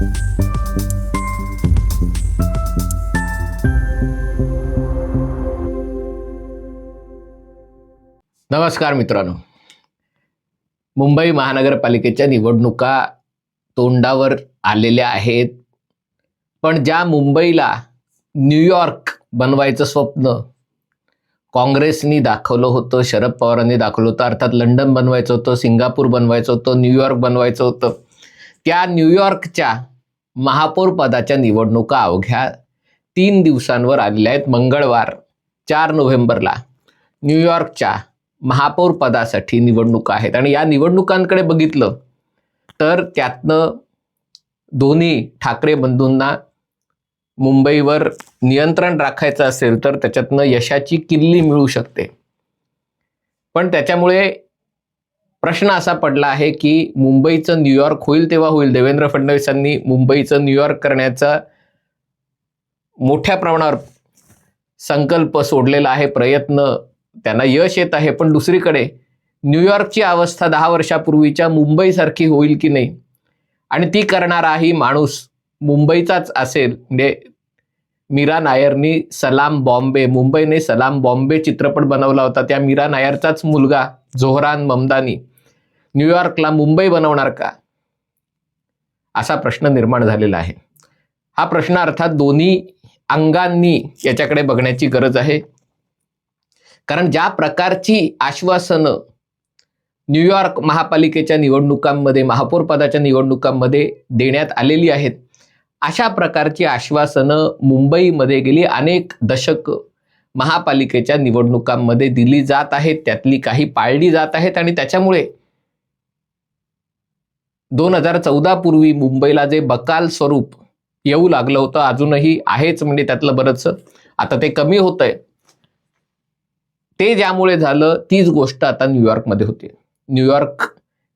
नमस्कार मित्रांनो. मुंबई महानगरपालिकेच्या निवडणुका तोंडावर आलेल्या आहेत. पण ज्या मुंबईला न्यूयॉर्क बनवायचं स्वप्न काँग्रेसनी दाखवलं होतं शरद पवारांनी दाखवलं होतं अर्थात लंडन बनवायचं होतं सिंगापूर बनवायचं होतं न्यूयॉर्क बनवायचं होतं. त्या न्यूयॉर्कच्या महापौर पदाच्या निवडणुका अवघ्या तीन दिवसांवर आलेल्या आहेत. मंगळवार चार नोव्हेंबरला न्यूयॉर्कच्या महापौर पदासाठी निवडणुका आहेत. आणि या निवडणुकांकडे बघितलं तर त्यातनं दोन्ही ठाकरे बंधूंना मुंबईवर नियंत्रण राखायचं असेल तर त्याच्यातनं यशाची किल्ली मिळू शकते. पण त्याच्यामुळे प्रश्न असा पडला आहे की मुंबईचं न्यूयॉर्क होईल तेव्हा होईल. देवेंद्र फडणवीसांनी मुंबईचं न्यूयॉर्क करण्याचा मोठ्या प्रमाणावर संकल्प सोडलेला आहे प्रयत्न त्यांना यश येत आहे. पण दुसरीकडे न्यूयॉर्कची अवस्था दहा वर्षापूर्वीच्या मुंबईसारखी होईल की नाही? आणि ती करणाराही माणूस मुंबईचाच असेल. म्हणजे मीरा नायरनी सलाम बॉम्बे मुंबईने सलाम बॉम्बे चित्रपट बनवला होता. त्या मीरा नायरचाच मुलगा जोहरान ममदानी न्यूयॉर्कला मुंबई बनवणार का? असा प्रश्न निर्माण झालेला आहे. हा प्रश्न अर्थात दोन्ही अंगांनी याच्याकडे बघण्याची गरज आहे. कारण ज्या प्रकारची आश्वासनं न्यूयॉर्क महापालिकेच्या निवडणुकांमध्ये महापौर पदाच्या निवडणुकांमध्ये देण्यात आलेली आहेत अशा प्रकारची आश्वासनं मुंबईमध्ये गेली. अनेक दशक महापालिकेच्या निवडणुकांमध्ये दिली जात आहेत. त्यातली काही पाळली जात आहेत आणि त्याच्यामुळे दोन हजार चौदा पूर्वी मुंबईला जे बकाल स्वरूप येऊ लागलं होतं अजूनही आहेच. म्हणजे त्यातलं बरंचसं आता ते कमी होतंय. ते ज्यामुळे झालं तीच गोष्ट आता न्यूयॉर्कमध्ये होते. न्यूयॉर्क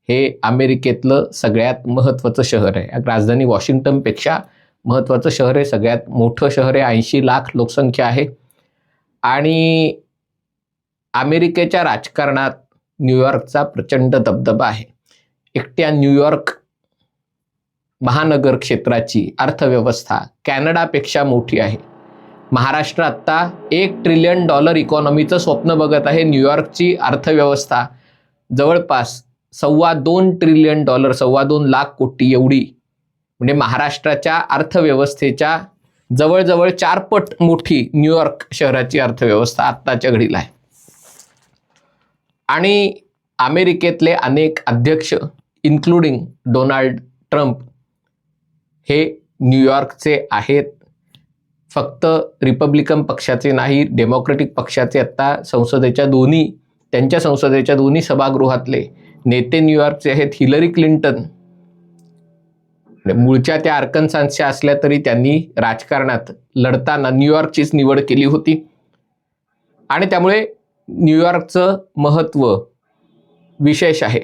हे अमेरिकेतलं सगळ्यात महत्त्वाचं शहर आहे. राजधानी वॉशिंग्टनपेक्षा महत्त्वाचं शहर आहे. सगळ्यात मोठं शहर आहे. ऐंशी लाख लोकसंख्या आहे. आणि अमेरिकेच्या राजकारणात न्यूयॉर्कचा प्रचंड दबदबा आहे. एकट्या न्यूयॉर्क महानगर क्षेत्राची अर्थव्यवस्था कॅनडापेक्षा मोठी आहे. महाराष्ट्र आत्ता एक ट्रिलियन डॉलर इकॉनॉमीचं स्वप्न बघत आहे. न्यूयॉर्कची अर्थव्यवस्था जवळपास सव्वा दोन ट्रिलियन डॉलर सव्वा दोन लाख कोटी एवढी म्हणजे महाराष्ट्राच्या अर्थव्यवस्थेच्या जवळजवळ चारपट मोठी न्यूयॉर्क शहराची अर्थव्यवस्था आत्ताच्या घडीला आहे. आणि अमेरिकेतले अनेक अध्यक्ष इन्क्लुडिंग डोनाल्ड ट्रम्प हे न्यूयॉर्कचे आहेत. फक्त रिपब्लिकन पक्षाचे नाही डेमोक्रेटिक पक्षाचे आत्ता संसदेच्या दोन्ही त्यांच्या संसदेच्या दोन्ही सभागृहातले नेते न्यूयॉर्कचे आहेत हिलरी क्लिंटन. म्हणजे मूळच्या त्या आर्कन्सांच्या असल्या तरी त्यांनी राजकारणात लढताना न्यूयॉर्कचीच निवड केली होती. आणि त्यामुळे न्यूयॉर्कचं महत्त्व विशेष आहे.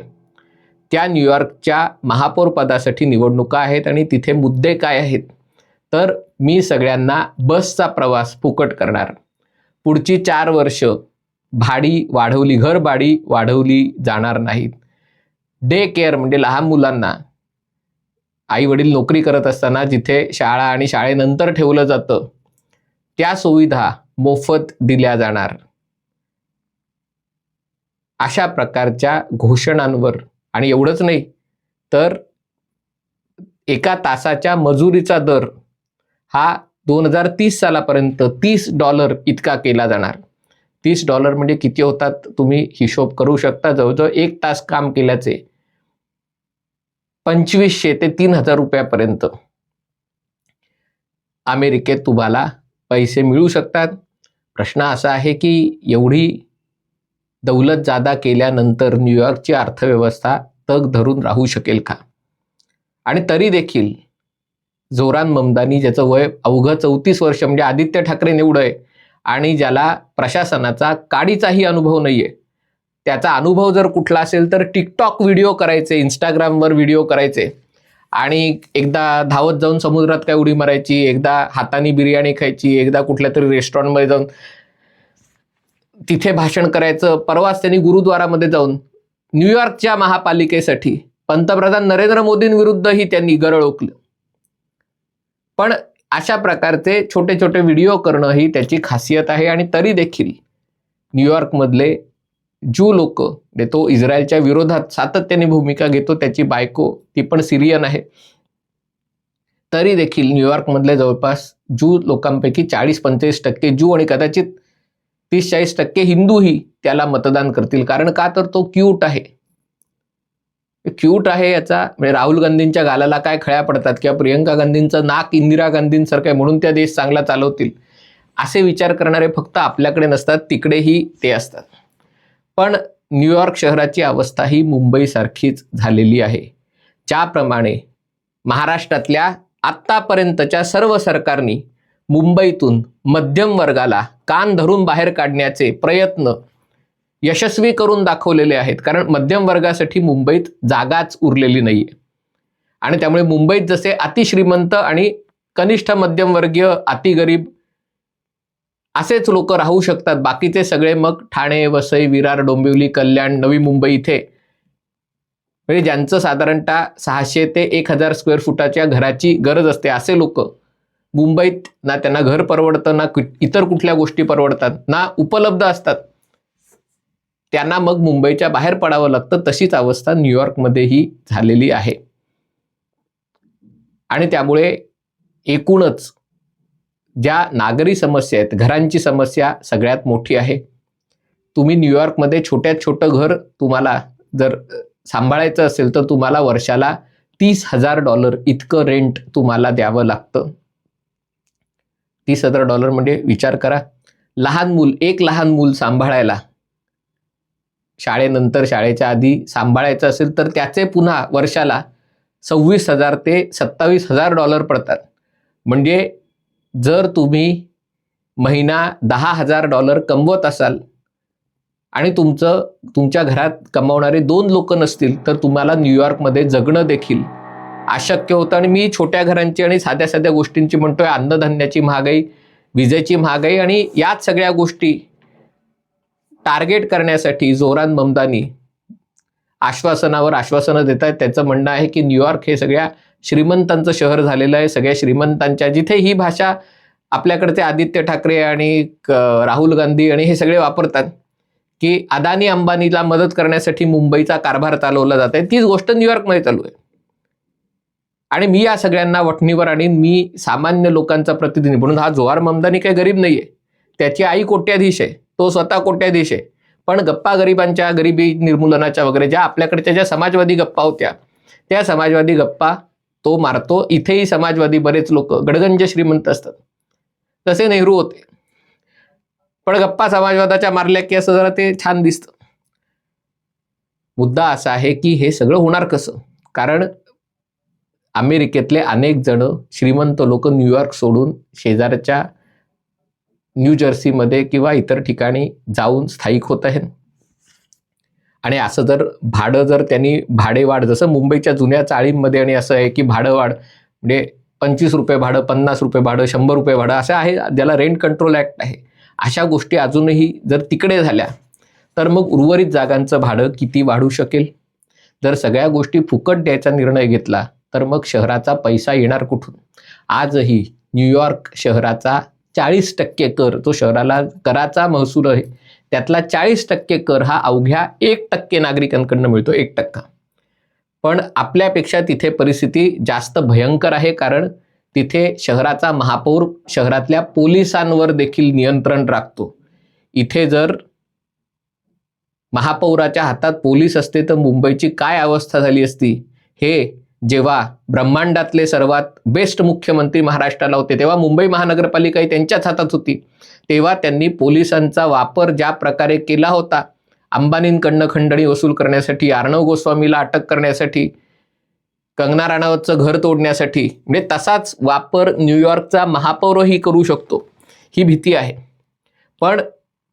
त्या न्यूयॉर्कच्या महापौर पदासाठी निवडणुका आहेत आणि तिथे मुद्दे काय आहेत तर मी सगळ्यांना बसचा प्रवास फुकट करणार. पुढची चार वर्ष भाडी वाढवली घर भाडी वाढवली जाणार नाहीत. डे केअर म्हणजे लहान मुलांना आई वडील नोकरी करत असताना जिथे शाळा आणि शाळेनंतर ठेवलं जातं त्या सुविधा मोफत दिल्या जाणार. अशा प्रकारच्या घोषणांवर आणि एवढंच नाही तर एका तासाच्या मजुरीचा दर हा दोन हजार तीस सालापर्यंत तीस डॉलर इतका केला जाणार. तीस डॉलर म्हणजे किती होतात तुम्ही हिशोब करू शकता. जवळजवळ एक तास काम केल्याचे पंचवीसशे ते तीन हजार रुपयापर्यंत अमेरिकेत तुम्हाला पैसे मिळू शकतात. प्रश्न असा आहे की एवढी दौलत जादा केल्यानंतर न्यूयॉर्कची अर्थव्यवस्था तग धरून राहू शकेल का? आणि तरी देखील जोरान ममदानी ज्याचं वय अवघं चौतीस वर्ष म्हणजे आदित्य ठाकरे निवडं आहे आणि ज्याला प्रशासनाचा काडीचाही अनुभव नाही आहे त्याचा अनुभव जर कुठला असेल तर टिकटॉक व्हिडिओ करायचे इंस्टाग्रामवर व्हिडिओ करायचे. आणि एकदा धावत जाऊन समुद्रात काय उडी मारायची एकदा हाताने बिर्याणी खायची एकदा कुठल्या तरी रेस्टॉरंटमध्ये जाऊन तिथे भाषण करायचं. परवाच त्यांनी गुरुद्वारामध्ये जाऊन न्यूयॉर्कच्या महापालिकेसाठी पंतप्रधान नरेंद्र मोदींविरुद्धही त्यांनी गरळ ओकलं. पण अशा प्रकारचे छोटे छोटे व्हिडिओ करणं ही त्याची खासियत आहे आणि तरी देखील न्यूयॉर्कमधले ज्यू लोक देतो तो इस्रायलच्या विरोधात सातत्याने भूमिका घेतो त्याची बायको ती पण सिरियन आहे. तरी देखील न्यूयॉर्कमधले जवळपास ज्यू लोकांपैकी चाळीस पंचेचाळीस टक्के ज्यू आणि कदाचित तीस चाळीस टक्के हिंदूही त्याला मतदान करतील. कारण का तर तो क्यूट आहे. क्यूट आहे याचा. म्हणजे राहुल गांधींच्या गालाला काय खळ्या पडतात किंवा प्रियंका गांधींचं नाक इंदिरा गांधींसारखं आहे म्हणून त्या देश चांगला चालवतील. असे विचार करणारे फक्त आपल्याकडे नसतात तिकडेही ते असतात. पण न्यूयॉर्क शहराची अवस्था ही मुंबईसारखीच झालेली आहे. ज्याप्रमाणे महाराष्ट्रातल्या आत्तापर्यंतच्या सर्व सरकारनी मुंबईतून मध्यम वर्गाला कान धरून बाहेर काढण्याचे प्रयत्न यशस्वी करून दाखवलेले आहेत. कारण मध्यम वर्गासाठी मुंबईत जागाच उरलेली नाही आहे आणि त्यामुळे मुंबईत जसे अतिश्रीमंत आणि कनिष्ठ मध्यमवर्गीय अतिगरीब असेच लोक राहू शकतात. बाकीचे सगळे मग ठाणे वसई विरार डोंबिवली कल्याण नवी मुंबई इथे. म्हणजे ज्यांचं साधारणतः सहाशे ते एक हजार स्क्वेअर फुटाच्या घराची गरज असते असे लोक मुंबईत ना त्यांना घर परवडतं ना इतर कुठल्या गोष्टी परवडतात ना उपलब्ध असतात. त्यांना मग मुंबईच्या बाहेर पडावं लागतं तशीच अवस्था न्यूयॉर्कमध्येही झालेली आहे. आणि त्यामुळे एकूणच ज्या नागरी समस्या आहेत घरांची समस्या सगळ्यात मोठी आहे. तुम्ही न्यूयॉर्कमध्ये छोट्यात छोटं घर तुम्हाला जर सांभाळायचं असेल तर तुम्हाला वर्षाला तीस हजार डॉलर इतकं रेंट तुम्हाला द्यावं लागतं. तीस हजार डॉलर म्हणजे विचार करा लहान मूल एक लहान मूल सांभाळायला शाळेनंतर शाळेच्या आधी सांभाळायचं असेल तर त्याचे पुन्हा वर्षाला सव्वीस हजार ते सत्तावीस हजार डॉलर पडतात. म्हणजे जर तुम्ही महिना दहा हजार डॉलर कमवत असाल आणि तुमचं तुमच्या घरात कमावणारे दोन लोक नसतील तर तुम्हाला न्यूयॉर्कमध्ये जगणं देखील अशक्य होतं. आणि मी छोट्या घरांची आणि साध्या साध्या गोष्टींची म्हणतोय अन्नधान्याची महागाई विजेची महागाई आणि याच सगळ्या गोष्टी टार्गेट करण्यासाठी जोरान ममदानी आश्वासनावर आश्वासनं देत आहेत त्याचं म्हणणं आहे की न्यूयॉर्क हे सगळ्या श्रीमंतांचं शहर झालेलं आहे. सगळ्या श्रीमंतांच्या जिथे ही भाषा आपल्याकडचे आदित्य ठाकरे आणि राहुल गांधी आणि हे सगळे वापरतात की अदानी अंबानीला मदत करण्यासाठी मुंबईचा कारभार चालवला जात आहे. तीच गोष्ट न्यूयॉर्कमध्ये चालू आहे. आणि मी या सगळ्यांना वठणीवर आणि मी सामान्य लोकांचा प्रतिनिधी म्हणून हा जोहार ममदानी काही गरीब नाहीये. त्याची आई कोट्याधीश आहे. तो स्वतः कोट्याधीश आहे. पण गप्पा गरिबांच्या गरिबी निर्मूलनाच्या वगैरे ज्या आपल्याकडच्या ज्या समाजवादी गप्पा होत्या त्या समाजवादी गप्पा तो मारतो. इथेही समाजवादी बरेच लोक गडगंज श्रीमंत असतात. तसे नेहरू होते. पण गप्पा समाजवादाच्या मारल्या की असं जरा ते छान दिसतं. मुद्दा असा आहे की हे सगळं होणार कसं? कारण अमेरिकेतले अनेक जण श्रीमंत लोक न्यूयॉर्क सोडून शेजारच्या न्यू जर्सीमध्ये किंवा इतर ठिकाणी जाऊन स्थायिक होत आहेत. आणि असं जर भाडं जर त्यांनी भाडेवाढ जसं मुंबईच्या जुन्या चाळींमध्ये आणि असं आहे की भाडंवाढ म्हणजे पंचवीस रुपये भाडं पन्नास रुपये भाडं शंभर रुपये भाडं असं आहे ज्याला रेंट कंट्रोल ॲक्ट आहे. अशा गोष्टी अजूनही जर तिकडे झाल्या तर मग उर्वरित जागांचं भाडं किती वाढू शकेल? जर सगळ्या गोष्टी फुकट द्यायचा निर्णय घेतला तर मग शहराचा पैसा येणार कुठून? आजही न्यूयॉर्क शहराचा चाळीस टक्के कर जो शहराला कराचा महसूल आहे. त्यातला चाळीस टक्के कर हा अवघ्या एक टक्के नागरिकांकडनं मिळतो एक टक्का. पण आपल्यापेक्षा तिथे परिस्थिती जास्त भयंकर आहे कारण तिथे शहराचा महापौर शहरातल्या पोलिसांवर देखील नियंत्रण राखतो. इथे जर महापौराच्या हातात पोलीस असते तर मुंबईची काय अवस्था झाली असती? हे जेव्हा ब्रह्मांडातले सर्वात बेस्ट मुख्यमंत्री महाराष्ट्राला होते तेव्हा मुंबई महानगरपालिका ही त्यांच्याच हातात होती. तेव्हा त्यांनी पोलिसांचा वापर ज्या प्रकारे केला होता अंबानींकडनं खंडणी वसूल करण्यासाठी अर्णव गोस्वामीला अटक करण्यासाठी कंगना राणावतचं घर तोडण्यासाठी म्हणजे तसाच वापर न्यूयॉर्कचा महापौरही करू शकतो ही भीती आहे. पण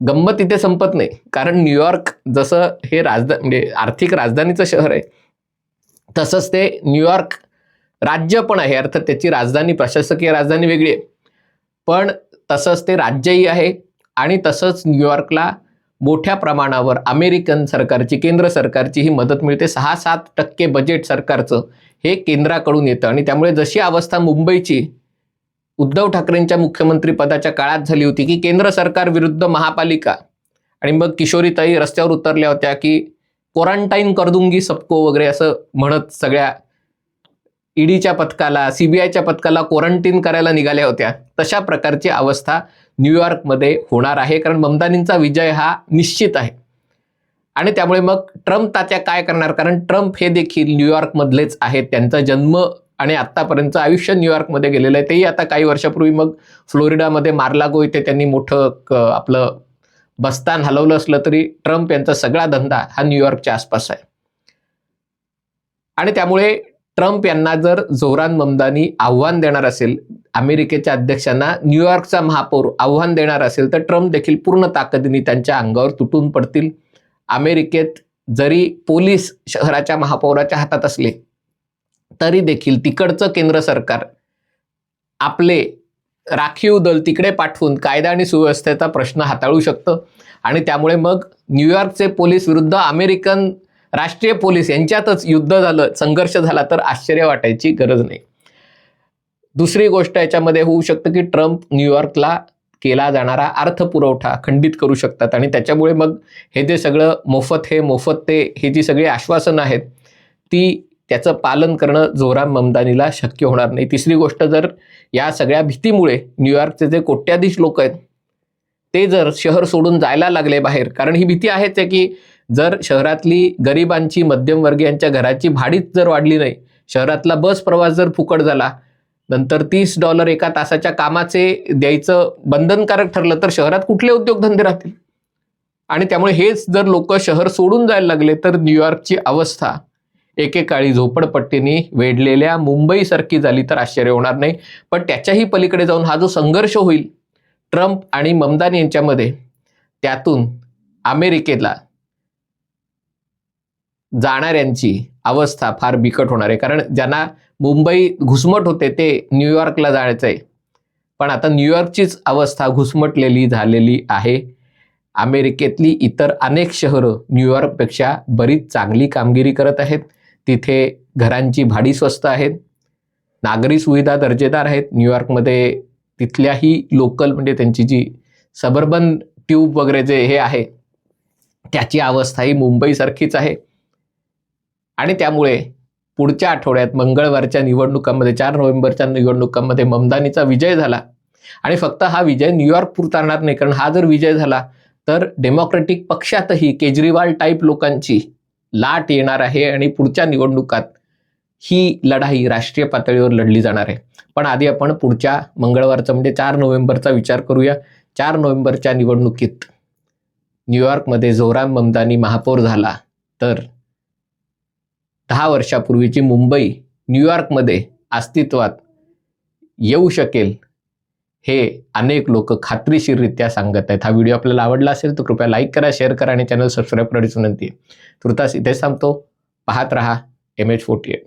गंमत इथे संपत नाही कारण न्यूयॉर्क जसं हे राजधा म्हणजे आर्थिक राजधानीचं शहर आहे तसंच ते न्यूयॉर्क राज्य पण आहे. अर्थात त्याची राजधानी प्रशासकीय राजधानी वेगळी आहे. पण तसंच ते राज्यही आहे आणि तसंच न्यूयॉर्कला मोठ्या प्रमाणावर अमेरिकन सरकारची केंद्र सरकारची ही मदत मिळते. सहा सात टक्के बजेट सरकारचं हे केंद्राकडून येतं. आणि त्यामुळे जशी अवस्था मुंबईची उद्धव ठाकरेंच्या मुख्यमंत्रीपदाच्या काळात झाली होती की केंद्र सरकार विरुद्ध महापालिका. आणि मग किशोरीताई रस्त्यावर उतरल्या होत्या की क्वारंटाईन करदुंगी सबको वगैरे असं म्हणत सगळ्या ईडीच्या पथकाला सीबीआयच्या पथकाला क्वारंटीन करायला निघाल्या होत्या. तशा प्रकारची अवस्था न्यूयॉर्कमध्ये होणार आहे. कारण ममतानींचा विजय हा निश्चित आहे. आणि त्यामुळे मग ट्रम्प तात्या काय करणार? कारण ट्रम्प हे देखील न्यूयॉर्कमधलेच आहेत. त्यांचा जन्म आणि आत्तापर्यंत आयुष्य न्यूयॉर्कमध्ये गेलेलं आहे. तेही आता काही वर्षापूर्वी मग फ्लोरिडामध्ये मार्लागो इथे त्यांनी मोठं क- आपलं बस्तान हलवलं असलं तरी ट्रम्प यांचा सगळा धंदा हा न्यूयॉर्कच्या आसपास आहे. आणि त्यामुळे ट्रम्प यांना जर जोरान ममदानी आव्हान देणार असेल अमेरिकेच्या अध्यक्षांना न्यूयॉर्कचा महापौर आव्हान देणार असेल तर ट्रम्प देखील पूर्ण ताकदीने त्यांच्या अंगावर तुटून पडतील. अमेरिकेत जरी पोलीस शहराच्या महापौराच्या हातात असले तरी देखील तिकडचं केंद्र सरकार आपले राखीव दल तिकडे पाठवून कायदा आणि सुव्यवस्थेचा प्रश्न हाताळू शकतं. आणि त्यामुळे मग न्यूयॉर्कचे पोलीस विरुद्ध अमेरिकन राष्ट्रीय पोलीस यांच्यातच युद्ध झालं संघर्ष झाला तर आश्चर्य वाटायची गरज नाही. दुसरी गोष्ट याच्यामध्ये होऊ शकतं की ट्रम्प न्यूयॉर्कला केला जाणारा अर्थपुरवठा खंडित करू शकतात. आणि त्याच्यामुळे मग हे जे सगळं मोफत हे मोफत ते हे जी सगळी आश्वासनं आहेत ती त्याचं पालन करणं जोराम ममदानीला शक्य होणार नाही. तिसरी गोष्ट जर या सगळ्या भीतीमुळे न्यूयॉर्कचे जे कोट्याधीश लोक आहेत ते जर शहर सोडून जायला लागले बाहेर कारण ही भीती आहेच आहे की जर शहरातली गरिबांची मध्यमवर्गीयांच्या घराची भाडीच जर वाढली नाही शहरातला बस प्रवास जर फुकट झाला नंतर तीस डॉलर एका तासाच्या कामाचे द्यायचं बंधनकारक ठरलं तर शहरात कुठले उद्योगधंदे राहतील? आणि त्यामुळे हेच जर लोक शहर सोडून जायला लागले तर न्यूयॉर्कची अवस्था एकेकाळी झोपडपट्टीने वेढलेल्या मुंबईसारखी झाली तर आश्चर्य होणार नाही. पण त्याच्याही पलीकडे जाऊन हा जो संघर्ष होईल ट्रम्प आणि ममदान यांच्यामध्ये त्यातून अमेरिकेला जाणाऱ्यांची अवस्था फार बिकट होणार आहे. कारण ज्यांना मुंबई घुसमट होते ते न्यूयॉर्कला जायचं आहे पण आता न्यूयॉर्कचीच अवस्था घुसमटलेली झालेली आहे. अमेरिकेतली इतर अनेक शहरं न्यूयॉर्कपेक्षा बरीच चांगली कामगिरी करत आहेत. तिथे घरांची भाडी स्वस्त आहेत नागरी सुविधा दर्जेदार आहेत. न्यूयॉर्कमध्ये तिथल्याही लोकल म्हणजे त्यांची जी सबर्बन ट्यूब वगैरे जे हे आहे त्याची अवस्था ही मुंबईसारखीच आहे. आणि त्यामुळे पुढच्या आठवड्यात मंगळवारच्या निवडणुकांमध्ये चार नोव्हेंबरच्या निवडणुकांमध्ये ममदानीचा विजय झाला. आणि फक्त हा विजय न्यूयॉर्क पुरता नाही कारण हा जर विजय झाला तर डेमोक्रेटिक पक्षातही केजरीवाल टाईप लोकांची लाट येणार आहे आणि पुढच्या निवडणुकात ही लढाई राष्ट्रीय पातळीवर लढली जाणार आहे. पण आधी आपण पुढच्या मंगळवारचा म्हणजे चार नोव्हेंबरचा विचार करूया. चार नोव्हेंबरच्या निवडणुकीत न्यूयॉर्कमध्ये जोराम ममदानी महापौर झाला तर दहा वर्षापूर्वीची मुंबई न्यूयॉर्कमध्ये अस्तित्वात येऊ शकेल हे अनेक लोक खात्रीशीररित्या सांगत आहेत. हा व्हिडिओ आपल्याला आवडला असेल तर कृपया लाईक करा शेअर करा आणि चॅनल सबस्क्राईब करण्याची विनंती आहे. तुर्तास इथेच थांबतो. पाहत रहा एम एच फोर्टी एट